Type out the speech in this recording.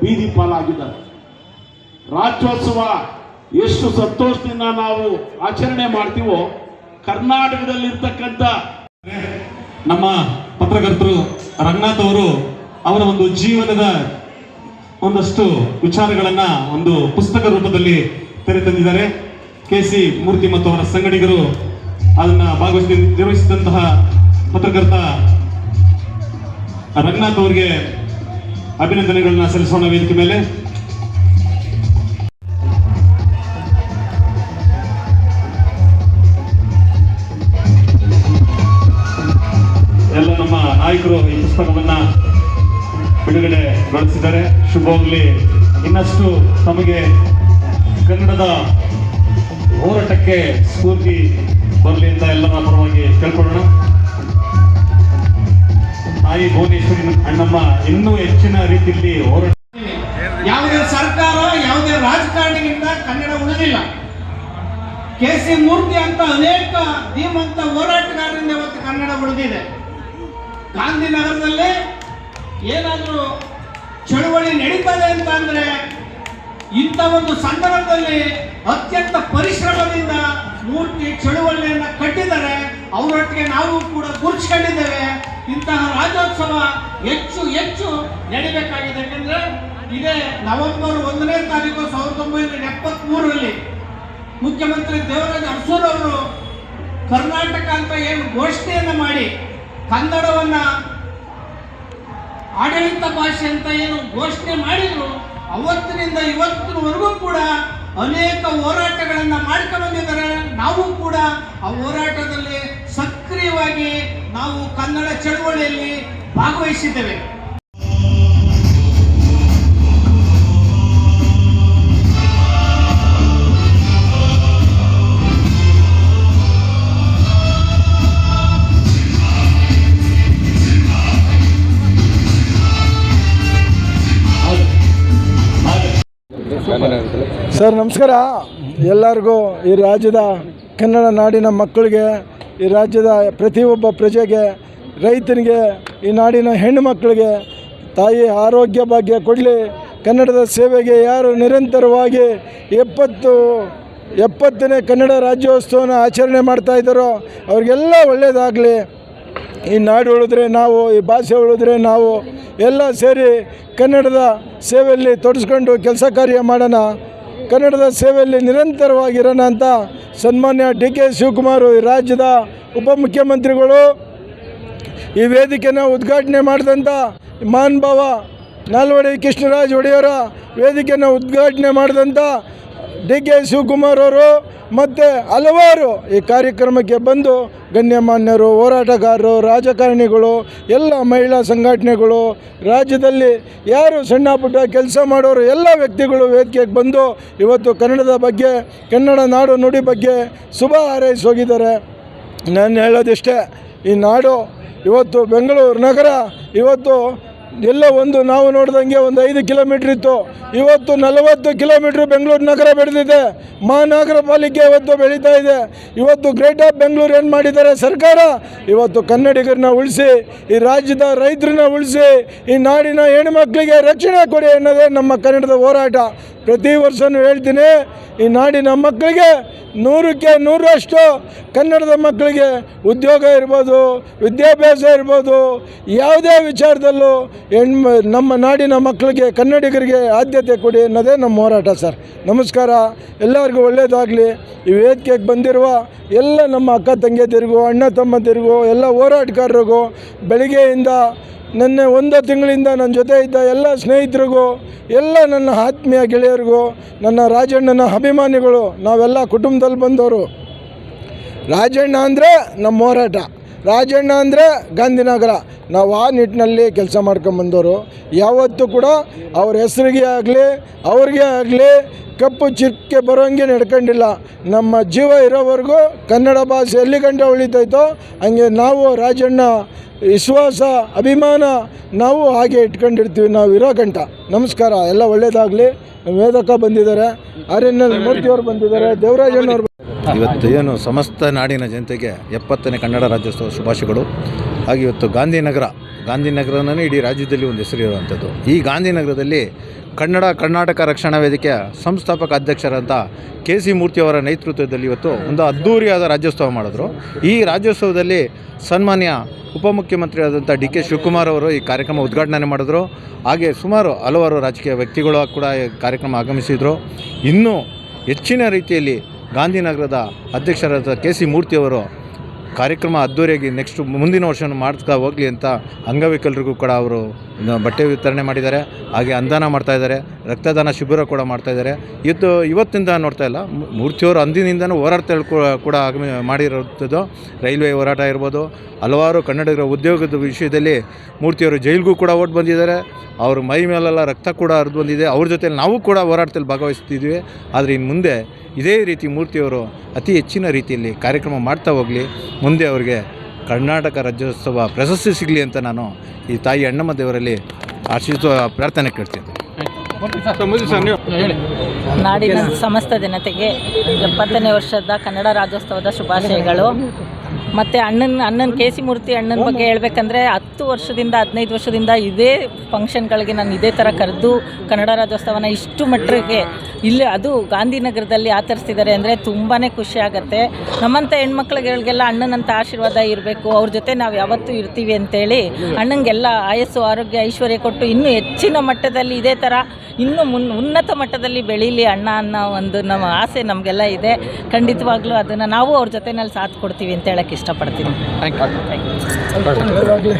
ಬೀದಿ ಪಾಲಾಗಿದ್ದಾರೆ. ರಾಜ್ಯೋತ್ಸವ ಎಷ್ಟು ಸಂತೋಷದಿಂದ ನಾವು ಆಚರಣೆ ಮಾಡ್ತೀವೋ, ಕರ್ನಾಟಕದಲ್ಲಿರ್ತಕ್ಕಂಥ ನಮ್ಮ ಪತ್ರಕರ್ತರು ರಂಗನಾಥ್ ಅವರು ಅವರ ಒಂದು ಜೀವನದ ಒಂದಷ್ಟು ವಿಚಾರಗಳನ್ನ ಒಂದು ಪುಸ್ತಕ ರೂಪದಲ್ಲಿ ತೆರೆ ತಂದಿದ್ದಾರೆ. ಕೆ ಸಿ ಮೂರ್ತಿ ಮತ್ತು ಅವರ ಸಂಗಡಿಗರು ಅದನ್ನ ಭಾಗವಹಿಸಿ ನಿರ್ವಹಿಸಿದಂತಹ ಪತ್ರಕರ್ತ ರಂಗನಾಥ್ ಅವರಿಗೆ ಅಭಿನಂದನೆಗಳನ್ನ ಸಲ್ಲಿಸೋಣ ವೇದಿಕೆ ಮೇಲೆ. ಎಲ್ಲ ನಮ್ಮ ನಾಯಕರು ಈ ಪುಸ್ತಕವನ್ನ ಬಿಡುಗಡೆಗೊಳಿಸಿದ್ದಾರೆ ಶುಭವಾಗಲಿ. ಇನ್ನಷ್ಟು ತಮಗೆ ಕನ್ನಡದ ಹೋರಾಟಕ್ಕೆ ಸ್ಫೂರ್ತಿ ಬರಲಿ ಅಂತ ಎಲ್ಲರ ಪರವಾಗಿ ಕೇಳ್ಕೊಳ್ಳೋಣ. ತಾಯಿ ಭುವನೇಶ್ವರಿ ಅಣ್ಣಮ್ಮ ಇನ್ನೂ ಹೆಚ್ಚಿನ ರೀತಿಯಲ್ಲಿ ಯಾವುದೇ ಸರ್ಕಾರ, ಯಾವುದೇ ರಾಜಕಾರಣಿಗಿಂತ ಕನ್ನಡ ಉಳಿದಿಲ್ಲ. ಕೆ ಸಿ ಮೂರ್ತಿ ಅಂತ ಅನೇಕ ಧೀಮಂತ ಹೋರಾಟಗಾರರಿಂದ ಇವತ್ತು ಕನ್ನಡ ಉಳಿದಿದೆ. ಗಾಂಧಿನಗರದಲ್ಲಿ ಏನಾದರೂ ಚಳುವಳಿ ನಡೀತದೆ ಅಂತ ಅಂದ್ರೆ ಇಂಥ ಒಂದು ಸಂದರ್ಭದಲ್ಲಿ ಅತ್ಯಂತ ಪರಿಶ್ರಮದಿಂದ ಮೂರ್ತಿ ಚಳುವಳಿಯನ್ನ ಕಟ್ಟಿದ್ದಾರೆ. ಅವರೊಟ್ಟಿಗೆ ನಾವು ಕೂಡ ಗುರುತಿಸ್ಕೊಂಡಿದ್ದೇವೆ. ಇಂತಹ ರಾಜ್ಯೋತ್ಸವ ಹೆಚ್ಚು ಹೆಚ್ಚು ನಡಿಬೇಕಾಗಿದೆ. ಯಾಕಂದ್ರೆ ಇದೇ ನವೆಂಬರ್ ಒಂದನೇ ತಾರೀಕು ಸಾವಿರದ ಒಂಬೈನೂರ ಎಪ್ಪತ್ಮೂರರಲ್ಲಿ ಮುಖ್ಯಮಂತ್ರಿ ದೇವರಾಜ ಅರಸೂರ್ ಅವರು ಕರ್ನಾಟಕ ಅಂತ ಏನು ಘೋಷಣೆಯನ್ನು ಮಾಡಿ ಕನ್ನಡವನ್ನ ಆಡಳಿತ ಭಾಷೆ ಅಂತ ಏನು ಘೋಷಣೆ ಮಾಡಿದ್ರು, ಅವತ್ತಿನಿಂದ ಇವತ್ತಿನವರೆಗೂ ಕೂಡ ಅನೇಕ ಹೋರಾಟಗಳನ್ನ ಮಾಡ್ಕೊಂಡು ಬಂದಿದ್ದಾರೆ. ನಾವು ಕೂಡ ಆ ಹೋರಾಟದಲ್ಲಿ ಸಕ್ರಿಯವಾಗಿ ನಾವು ಕನ್ನಡ ಚಳವಳಿಯಲ್ಲಿ ಭಾಗವಹಿಸಿದ್ದೇವೆ. ಸರ್ ನಮಸ್ಕಾರ. ಎಲ್ಲರಿಗೂ ಈ ರಾಜ್ಯದ ಕನ್ನಡ ನಾಡಿನ ಮಕ್ಕಳಿಗೆ ಈ ರಾಜ್ಯದ ಪ್ರತಿಯೊಬ್ಬ ಪ್ರಜೆಗೆ, ರೈತನಿಗೆ, ಈ ನಾಡಿನ ಹೆಣ್ಣು ಮಕ್ಕಳಿಗೆ, ತಾಯಿ ಆರೋಗ್ಯ ಭಾಗ್ಯ ಕೊಡಲಿ. ಕನ್ನಡದ ಸೇವೆಗೆ ಯಾರು ನಿರಂತರವಾಗಿ ಎಪ್ಪತ್ತು, ಎಪ್ಪತ್ತನೇ ಕನ್ನಡ ರಾಜ್ಯೋತ್ಸವನ ಆಚರಣೆ ಮಾಡ್ತಾಯಿದ್ದಾರೋ ಅವ್ರಿಗೆಲ್ಲ ಒಳ್ಳೆಯದಾಗಲಿ ಈ ನಾಡು ಉಳಿದ್ರೆ ನಾವು, ಈ ಭಾಷೆ ಉಳಿದ್ರೆ ನಾವು ಎಲ್ಲ ಸೇರಿ ಕನ್ನಡದ ಸೇವೆಯಲ್ಲಿ ತೊಡಸ್ಕೊಂಡು ಕೆಲಸ ಕಾರ್ಯ ಮಾಡೋಣ. ಕನ್ನಡದ ಸೇವೆಯಲ್ಲಿ ನಿರಂತರವಾಗಿರೋಣ ಅಂತ ಸನ್ಮಾನ್ಯ ಡಿ ಕೆ ಶಿವಕುಮಾರ್ ರಾಜ್ಯದ ಉಪಮುಖ್ಯಮಂತ್ರಿಗಳು ಈ ವೇದಿಕೆನ ಉದ್ಘಾಟನೆ ಮಾಡಿದಂಥ ಮಾನ್ಭಾವ ನಾಲ್ವಡಿ ಕೃಷ್ಣರಾಜ್ ಒಡೆಯರ ವೇದಿಕೆಯನ್ನು ಉದ್ಘಾಟನೆ ಮಾಡಿದಂಥ ಡಿ ಕೆ ಶಿವಕುಮಾರ್ ಅವರು ಮತ್ತು ಹಲವಾರು ಈ ಕಾರ್ಯಕ್ರಮಕ್ಕೆ ಬಂದು ಗಣ್ಯಮಾನ್ಯರು, ಹೋರಾಟಗಾರರು, ರಾಜಕಾರಣಿಗಳು, ಎಲ್ಲ ಮಹಿಳಾ ಸಂಘಟನೆಗಳು, ರಾಜ್ಯದಲ್ಲಿ ಯಾರು ಸಣ್ಣ ಪುಟ್ಟ ಕೆಲಸ ಮಾಡೋರು, ಎಲ್ಲ ವ್ಯಕ್ತಿಗಳು ವೇದಿಕೆಗೆ ಬಂದು ಇವತ್ತು ಕನ್ನಡದ ಬಗ್ಗೆ, ಕನ್ನಡ ನಾಡು ನುಡಿ ಬಗ್ಗೆ ಶುಭ ಹಾರೈಸೋಗಿದ್ದಾರೆ ನಾನು ಹೇಳೋದಿಷ್ಟೇ, ಈ ನಾಡು ಇವತ್ತು ಬೆಂಗಳೂರು ನಗರ, ಇವತ್ತು ಎಲ್ಲ ಒಂದು ನಾವು ನೋಡ್ದಂಗೆ ಒಂದು ಐದು ಕಿಲೋಮೀಟ್ರ್ ಇತ್ತು. ಇವತ್ತು ನಲವತ್ತು ಕಿಲೋಮೀಟ್ರ್ ಬೆಂಗಳೂರು ನಗರ ಬೆಳೆದಿದೆ. ಮಹಾನಗರ ಪಾಲಿಕೆ ಇವತ್ತು ಬೆಳೀತಾ ಇದೆ. ಇವತ್ತು ಗ್ರೇಟ್ ಆಫ್ ಬೆಂಗಳೂರು ಏನು ಮಾಡಿದ್ದಾರೆ ಸರ್ಕಾರ? ಇವತ್ತು ಕನ್ನಡಿಗರನ್ನ ಉಳಿಸಿ, ಈ ರಾಜ್ಯದ ರೈತರನ್ನ ಉಳಿಸಿ, ಈ ನಾಡಿನ ಹೆಣ್ಮಕ್ಳಿಗೆ ರಕ್ಷಣೆ ಕೊಡಿ ಅನ್ನೋದೇ ನಮ್ಮ ಕನ್ನಡದ ಹೋರಾಟ. ಪ್ರತಿ ವರ್ಷವೂ ಹೇಳ್ತೀನಿ, ಈ ನಾಡಿನ ಮಕ್ಕಳಿಗೆ ನೂರಕ್ಕೆ ನೂರಷ್ಟು ಕನ್ನಡದ ಮಕ್ಕಳಿಗೆ ಉದ್ಯೋಗ ಇರ್ಬೋದು, ವಿದ್ಯಾಭ್ಯಾಸ ಇರ್ಬೋದು, ಯಾವುದೇ ವಿಚಾರದಲ್ಲೂ ಹೆಣ್ಣು ನಮ್ಮ ನಾಡಿನ ಮಕ್ಕಳಿಗೆ, ಕನ್ನಡಿಗರಿಗೆ ಆದ್ಯತೆ ಕೊಡಿ ಅನ್ನೋದೇ ನಮ್ಮ ಹೋರಾಟ ಸರ್. ನಮಸ್ಕಾರ. ಎಲ್ಲರಿಗೂ ಒಳ್ಳೆಯದಾಗಲಿ ಈ ವೇದಿಕೆಗೆ ಬಂದಿರುವ ಎಲ್ಲ ನಮ್ಮ ಅಕ್ಕ ತಂಗಿಯದಿರಿಗೂ ಅಣ್ಣ ತಮ್ಮದಿರಿಗೂ ಎಲ್ಲ ಹೋರಾಟಗಾರರಿಗೂ ಬೆಳಿಗ್ಗೆಯಿಂದ ನನ್ನ ಒಂದು ತಿಂಗಳಿಂದ ನನ್ನ ಜೊತೆ ಇದ್ದ ಎಲ್ಲ ಸ್ನೇಹಿತರಿಗೂ, ಎಲ್ಲ ನನ್ನ ಆತ್ಮೀಯ ಗೆಳೆಯರಿಗೂ, ನನ್ನ ರಾಜಣ್ಣನ ಅಭಿಮಾನಿಗಳು, ನಾವೆಲ್ಲ ಕುಟುಂಬದಲ್ಲಿ ಬಂದವರು. ರಾಜಣ್ಣ ಅಂದರೆ ನಮ್ಮ ಹೋರಾಟ. ರಾಜಣ್ಣ ಅಂದರೆ ಗಾಂಧಿನಗರ. ನಾವು ಆ ನಿಟ್ಟಿನಲ್ಲಿ ಕೆಲಸ ಮಾಡ್ಕೊಂಬಂದವರು ಯಾವತ್ತೂ ಕೂಡ ಅವ್ರ ಹೆಸರಿಗೆ ಆಗಲಿ, ಅವ್ರಿಗೆ ಆಗಲಿ ಕಪ್ಪು ಚಿಕ್ಕೆ ಬರೋಂಗೆ ನಡ್ಕೊಂಡಿಲ್ಲ. ನಮ್ಮ ಜೀವ ಇರೋವರೆಗೂ ಕನ್ನಡ ಭಾಷೆ ಎಲ್ಲಿ ಗಂಟ ಉಳಿತೈತೋ ಹಂಗೆ ನಾವು ರಾಜಣ್ಣ ವಿಶ್ವಾಸ, ಅಭಿಮಾನ ನಾವು ಹಾಗೆ ಇಟ್ಕೊಂಡಿರ್ತೀವಿ. ನಾವು ಇರೋ ಗಂಟ. ನಮಸ್ಕಾರ. ಎಲ್ಲ ಒಳ್ಳೆಯದಾಗಲಿ ವೇದಕ ಬಂದಿದ್ದಾರೆ. ಆರ್ಯನ ಮೂರ್ತಿಯವರು ಬಂದಿದ್ದಾರೆ. ದೇವರಾಜಣ್ಣವ್ರು ಇವತ್ತು ಏನು ಸಮಸ್ತ ನಾಡಿನ ಜನತೆಗೆ ಎಪ್ಪತ್ತನೇ ಕನ್ನಡ ರಾಜ್ಯೋತ್ಸವ ಶುಭಾಶಯಗಳು. ಹಾಗೆ ಇವತ್ತು ಗಾಂಧಿನಗರ ಗಾಂಧಿನಗರನೇ ಇಡೀ ರಾಜ್ಯದಲ್ಲಿ ಒಂದು ಹೆಸರು ಇರುವಂಥದ್ದು. ಈ ಗಾಂಧಿನಗರದಲ್ಲಿ ಕನ್ನಡ, ಕರ್ನಾಟಕ ರಕ್ಷಣಾ ವೇದಿಕೆಯ ಸಂಸ್ಥಾಪಕ ಅಧ್ಯಕ್ಷರಂತ ಕೆ ಸಿ ಮೂರ್ತಿಯವರ ನೇತೃತ್ವದಲ್ಲಿ ಇವತ್ತು ಒಂದು ಅದ್ಧೂರಿಯಾದ ರಾಜ್ಯೋತ್ಸವ ಮಾಡಿದ್ರು. ಈ ರಾಜ್ಯೋತ್ಸವದಲ್ಲಿ ಸನ್ಮಾನ್ಯ ಉಪಮುಖ್ಯಮಂತ್ರಿಯಾದಂಥ ಡಿ ಕೆ ಶಿವಕುಮಾರ್ ಅವರು ಈ ಕಾರ್ಯಕ್ರಮ ಉದ್ಘಾಟನೆ ಮಾಡಿದ್ರು. ಹಾಗೆ ಸುಮಾರು ಹಲವಾರು ರಾಜಕೀಯ ವ್ಯಕ್ತಿಗಳು ಕೂಡ ಕಾರ್ಯಕ್ರಮ ಆಗಮಿಸಿದರು. ಇನ್ನೂ ಹೆಚ್ಚಿನ ರೀತಿಯಲ್ಲಿ ಗಾಂಧಿನಗರದ ಅಧ್ಯಕ್ಷರಾದ ಕೆ ಸಿ ಮೂರ್ತಿಯವರು ಕಾರ್ಯಕ್ರಮ ಅದ್ಧೂರಿಯಾಗಿ ನೆಕ್ಸ್ಟ್ ಮುಂದಿನ ವರ್ಷವೂ ಮಾಡ್ತಾ ಹೋಗಲಿ ಅಂತ ಅಂಗವಿಕಲರಿಗೂ ಕೂಡ ಅವರು ಬಟ್ಟೆ ವಿತರಣೆ ಮಾಡಿದ್ದಾರೆ, ಹಾಗೆ ಅಂದಾನ ಮಾಡ್ತಾ ಇದ್ದಾರೆ, ರಕ್ತದಾನ ಶಿಬಿರ ಕೂಡ ಮಾಡ್ತಾ ಇದ್ದಾರೆ. ಇದು ಇವತ್ತಿಂದ ನೋಡ್ತಾ ಇಲ್ಲ ಮೂರ್ತಿಯವರು ಅಂದಿನಿಂದನೂ ಹೋರಾಟ ಕೂಡ ಆಗಮಿ ಮಾಡಿರೋಂಥದ್ದು ರೈಲ್ವೆ ಹೋರಾಟ ಇರ್ಬೋದು, ಹಲವಾರು ಕನ್ನಡಿಗರ ಉದ್ಯೋಗದ ವಿಷಯದಲ್ಲಿ ಮೂರ್ತಿಯವರು ಜೈಲಿಗೂ ಕೂಡ ಓಟ್ ಬಂದಿದ್ದಾರೆ. ಅವ್ರ ಮೈ ಮೇಲೆಲ್ಲ ರಕ್ತ ಕೂಡ ಹರಿದು ಬಂದಿದೆ. ಅವ್ರ ಜೊತೆ ನಾವು ಕೂಡ ಹೋರಾಟದಲ್ಲಿ ಭಾಗವಹಿಸ್ತಿದ್ವಿ. ಆದರೆ ಇನ್ನು ಮುಂದೆ ಇದೇ ರೀತಿ ಮೂರ್ತಿಯವರು ಅತಿ ಹೆಚ್ಚಿನ ರೀತಿಯಲ್ಲಿ ಕಾರ್ಯಕ್ರಮ ಮಾಡ್ತಾ ಹೋಗಲಿ. ಮುಂದೆ ಅವರಿಗೆ ಕರ್ನಾಟಕ ರಾಜ್ಯೋತ್ಸವ ಪ್ರಶಸ್ತಿ ಸಿಗಲಿ ಅಂತ ನಾನು ಈ ತಾಯಿ ಅಣ್ಣಮ್ಮ ದೇವರಲ್ಲಿ ಆಶಿಸುವ ಪ್ರಾರ್ಥನೆ ಕೇಳ್ತೀನಿ ನಾಡಿನ ಸಮಸ್ತ ಜನತೆಗೆ ಎಪ್ಪತ್ತನೇ ವರ್ಷದ ಕನ್ನಡ ರಾಜ್ಯೋತ್ಸವದ ಶುಭಾಶಯಗಳು. ಮತ್ತು ಅಣ್ಣನ ಅಣ್ಣನ ಕೆ ಸಿ ಮೂರ್ತಿ ಅಣ್ಣನ ಬಗ್ಗೆ ಹೇಳ್ಬೇಕಂದ್ರೆ ಹತ್ತು ವರ್ಷದಿಂದ, ಹದಿನೈದು ವರ್ಷದಿಂದ ಇದೇ ಫಂಕ್ಷನ್ಗಳಿಗೆ ನಾನು ಇದೇ ಥರ ಕರೆದು ಕನ್ನಡ ರಾಜ್ಯೋತ್ಸವನ ಇಷ್ಟು ಮಟ್ಟಿಗೆ ಇಲ್ಲಿ ಅದು ಗಾಂಧಿನಗರದಲ್ಲಿ ಆಚರಿಸ್ತಿದ್ದಾರೆ ಅಂದರೆ ತುಂಬಾ ಖುಷಿ ಆಗುತ್ತೆ. ನಮ್ಮಂಥ ಹೆಣ್ಮಕ್ಳುಗಳಿಗೆಲ್ಲ ಅಣ್ಣನಂಥ ಆಶೀರ್ವಾದ ಇರಬೇಕು. ಅವ್ರ ಜೊತೆ ನಾವು ಯಾವತ್ತೂ ಇರ್ತೀವಿ ಅಂತೇಳಿ ಅಣ್ಣಂಗೆಲ್ಲ ಆಯಸ್ಸು, ಆರೋಗ್ಯ, ಐಶ್ವರ್ಯ ಕೊಟ್ಟು ಇನ್ನೂ ಹೆಚ್ಚಿನ ಮಟ್ಟದಲ್ಲಿ ಇದೇ ಥರ ಇನ್ನೂ ಮುನ್ ಉನ್ನತ ಮಟ್ಟದಲ್ಲಿ ಬೆಳೀಲಿ ಅಣ್ಣ ಅನ್ನೋ ಒಂದು ನಮ್ಮ ಆಸೆ ನಮಗೆಲ್ಲ ಇದೆ. ಖಂಡಿತವಾಗ್ಲೂ ಅದನ್ನು ನಾವು ಅವ್ರ ಜೊತೆನಲ್ಲಿ ಸಾಥ್ ಕೊಡ್ತೀವಿ ಅಂತ ಹೇಳಕ್ಕೆ ಇಷ್ಟಪಡ್ತೀನಿ. Thank you